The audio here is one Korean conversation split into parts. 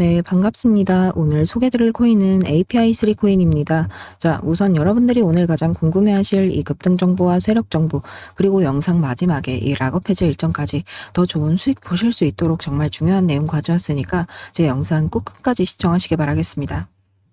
네, 반갑습니다. 오늘 소개드릴 코인은 API3 코인입니다. 자, 우선 여러분들이 오늘 가장 궁금해하실 이 급등 정보와 세력 정보, 그리고 영상 마지막에 이 락업 해제 일정까지 더 좋은 수익 보실 수 있도록 정말 중요한 내용 가져왔으니까 제 영상 꼭 끝까지 시청하시기 바라겠습니다.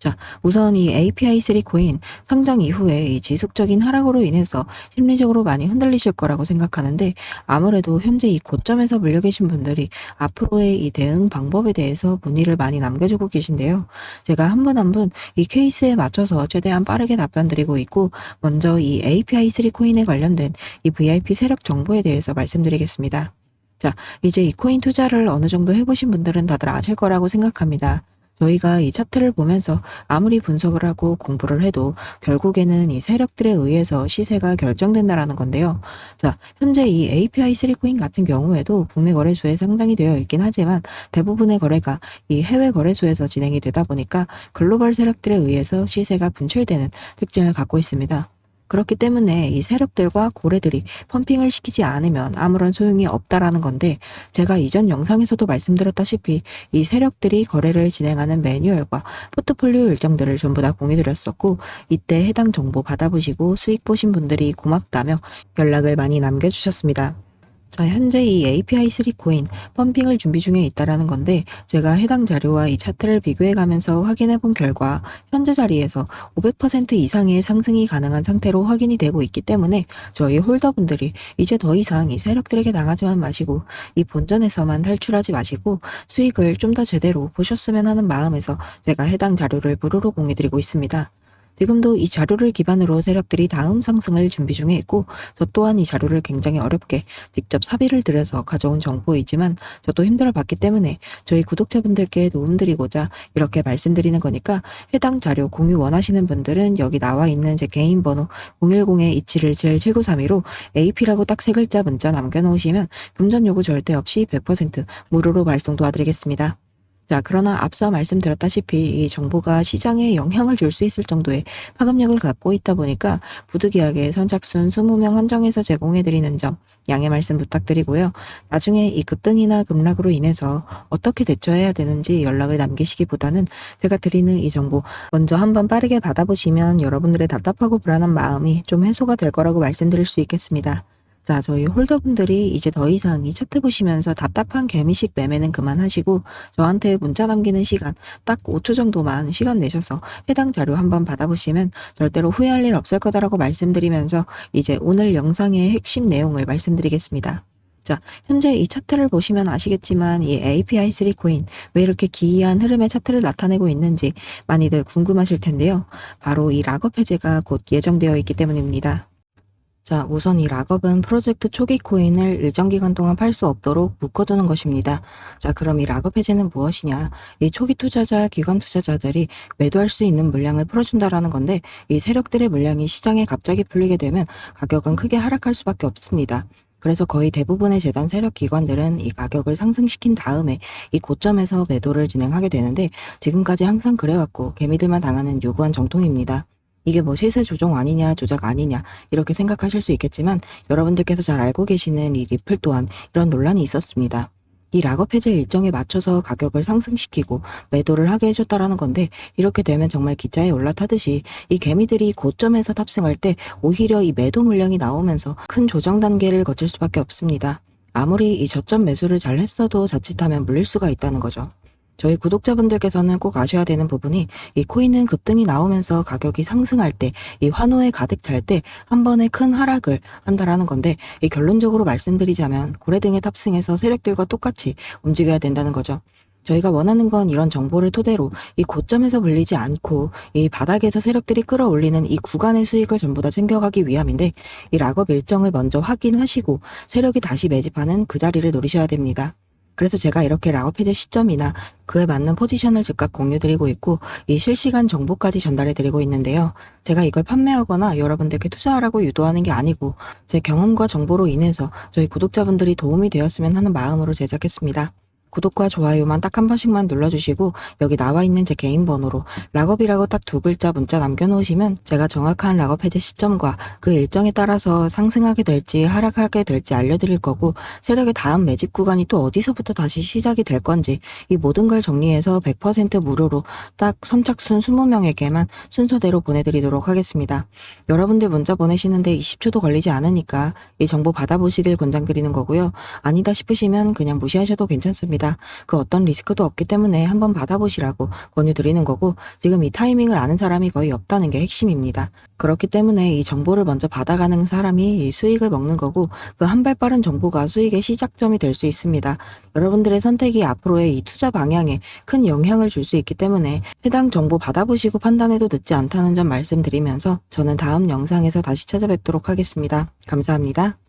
자, 우선 이 API3 코인 상장 이후에 이 지속적인 하락으로 인해서 심리적으로 많이 흔들리실 거라고 생각하는데 아무래도 현재 이 고점에서 물려 계신 분들이 앞으로의 이 대응 방법에 대해서 문의를 많이 남겨주고 계신데요. 제가 한 분 한 분 이 케이스에 맞춰서 최대한 빠르게 답변 드리고 있고 먼저 이 API3 코인에 관련된 이 VIP 세력 정보에 대해서 말씀드리겠습니다. 자, 이제 이 코인 투자를 어느 정도 해보신 분들은 다들 아실 거라고 생각합니다. 저희가 이 차트를 보면서 아무리 분석을 하고 공부를 해도 결국에는 이 세력들에 의해서 시세가 결정된다라는 건데요. 자, 현재 이 API3 코인 같은 경우에도 국내 거래소에 상장이 되어 있긴 하지만 대부분의 거래가 이 해외 거래소에서 진행이 되다 보니까 글로벌 세력들에 의해서 시세가 분출되는 특징을 갖고 있습니다. 그렇기 때문에 이 세력들과 고래들이 펌핑을 시키지 않으면 아무런 소용이 없다라는 건데 제가 이전 영상에서도 말씀드렸다시피 이 세력들이 거래를 진행하는 매뉴얼과 포트폴리오 일정들을 전부 다 공유드렸었고 이때 해당 정보 받아보시고 수익 보신 분들이 고맙다며 연락을 많이 남겨주셨습니다. 자, 현재 이 API3 코인 펌핑을 준비 중에 있다라는 건데 제가 해당 자료와 이 차트를 비교해 가면서 확인해 본 결과 현재 자리에서 500% 이상의 상승이 가능한 상태로 확인이 되고 있기 때문에 저희 홀더분들이 이제 더 이상 이 세력들에게 당하지만 마시고 이 본전에서만 탈출하지 마시고 수익을 좀 더 제대로 보셨으면 하는 마음에서 제가 해당 자료를 무료로 공유드리고 있습니다. 지금도 이 자료를 기반으로 세력들이 다음 상승을 준비 중에 있고 저 또한 이 자료를 굉장히 어렵게 직접 사비를 들여서 가져온 정보이지만 저도 힘들어 봤기 때문에 저희 구독자분들께 도움드리고자 이렇게 말씀드리는 거니까 해당 자료 공유 원하시는 분들은 여기 나와 있는 제 개인 번호 010-2717-7932로 AP라고 딱 세 글자 문자 남겨놓으시면 금전 요구 절대 없이 100% 무료로 발송 도와드리겠습니다. 자, 그러나 앞서 말씀드렸다시피 이 정보가 시장에 영향을 줄 수 있을 정도의 파급력을 갖고 있다 보니까 부득이하게 선착순 20명 한정해서 제공해드리는 점 양해 말씀 부탁드리고요. 나중에 이 급등이나 급락으로 인해서 어떻게 대처해야 되는지 연락을 남기시기보다는 제가 드리는 이 정보 먼저 한번 빠르게 받아보시면 여러분들의 답답하고 불안한 마음이 좀 해소가 될 거라고 말씀드릴 수 있겠습니다. 자, 저희 홀더분들이 이제 더 이상 이 차트 보시면서 답답한 개미식 매매는 그만하시고 저한테 문자 남기는 시간 딱 5초 정도만 시간 내셔서 해당 자료 한번 받아보시면 절대로 후회할 일 없을 거다라고 말씀드리면서 이제 오늘 영상의 핵심 내용을 말씀드리겠습니다. 자, 현재 이 차트를 보시면 아시겠지만 이 API3 코인 왜 이렇게 기이한 흐름의 차트를 나타내고 있는지 많이들 궁금하실 텐데요. 바로 이 락업 해제가 곧 예정되어 있기 때문입니다. 자, 우선 이 락업은 프로젝트 초기 코인을 일정 기간 동안 팔 수 없도록 묶어두는 것입니다. 자, 그럼 이 락업 해제는 무엇이냐? 이 초기 투자자, 기관 투자자들이 매도할 수 있는 물량을 풀어준다라는 건데 이 세력들의 물량이 시장에 갑자기 풀리게 되면 가격은 크게 하락할 수밖에 없습니다. 그래서 거의 대부분의 재단 세력 기관들은 이 가격을 상승시킨 다음에 이 고점에서 매도를 진행하게 되는데 지금까지 항상 그래왔고 개미들만 당하는 유구한 정통입니다. 이게 뭐 시세 조정 아니냐, 조작 아니냐, 이렇게 생각하실 수 있겠지만 여러분들께서 잘 알고 계시는 이 리플 또한 이런 논란이 있었습니다. 이 락업 해제 일정에 맞춰서 가격을 상승시키고 매도를 하게 해줬다라는 건데 이렇게 되면 정말 기차에 올라타듯이 이 개미들이 고점에서 탑승할 때 오히려 이 매도 물량이 나오면서 큰 조정 단계를 거칠 수밖에 없습니다. 아무리 이 저점 매수를 잘 했어도 자칫하면 물릴 수가 있다는 거죠. 저희 구독자분들께서는 꼭 아셔야 되는 부분이 이 코인은 급등이 나오면서 가격이 상승할 때 이 환호에 가득 찰 때 한 번에 큰 하락을 한다라는 건데 이 결론적으로 말씀드리자면 고래 등에 탑승해서 세력들과 똑같이 움직여야 된다는 거죠. 저희가 원하는 건 이런 정보를 토대로 이 고점에서 불리지 않고 이 바닥에서 세력들이 끌어올리는 이 구간의 수익을 전부 다 챙겨가기 위함인데 이 락업 일정을 먼저 확인하시고 세력이 다시 매집하는 그 자리를 노리셔야 됩니다. 그래서 제가 이렇게 해제 시점이나 그에 맞는 포지션을 즉각 공유드리고 있고 이 실시간 정보까지 전달해드리고 있는데요. 제가 이걸 판매하거나 여러분들께 투자하라고 유도하는 게 아니고 제 경험과 정보로 인해서 저희 구독자분들이 도움이 되었으면 하는 마음으로 제작했습니다. 구독과 좋아요만 딱 한 번씩만 눌러주시고 여기 나와 있는 제 개인 번호로 락업이라고 딱 두 글자 문자 남겨놓으시면 제가 정확한 락업 해제 시점과 그 일정에 따라서 상승하게 될지 하락하게 될지 알려드릴 거고 세력의 다음 매집 구간이 또 어디서부터 다시 시작이 될 건지 이 모든 걸 정리해서 100% 무료로 딱 선착순 20명에게만 순서대로 보내드리도록 하겠습니다. 여러분들 문자 보내시는데 20초도 걸리지 않으니까 이 정보 받아보시길 권장드리는 거고요. 아니다 싶으시면 그냥 무시하셔도 괜찮 습니다. 그 어떤 리스크도 없기 때문에 한번 받아보시라고 권유드리는 거고 지금 이 타이밍을 아는 사람이 거의 없다는 게 핵심입니다. 그렇기 때문에 이 정보를 먼저 받아가는 사람이 이 수익을 먹는 거고 그 한 발 빠른 정보가 수익의 시작점이 될 수 있습니다. 여러분들의 선택이 앞으로의 이 투자 방향에 큰 영향을 줄 수 있기 때문에 해당 정보 받아보시고 판단해도 늦지 않다는 점 말씀드리면서 저는 다음 영상에서 다시 찾아뵙도록 하겠습니다. 감사합니다.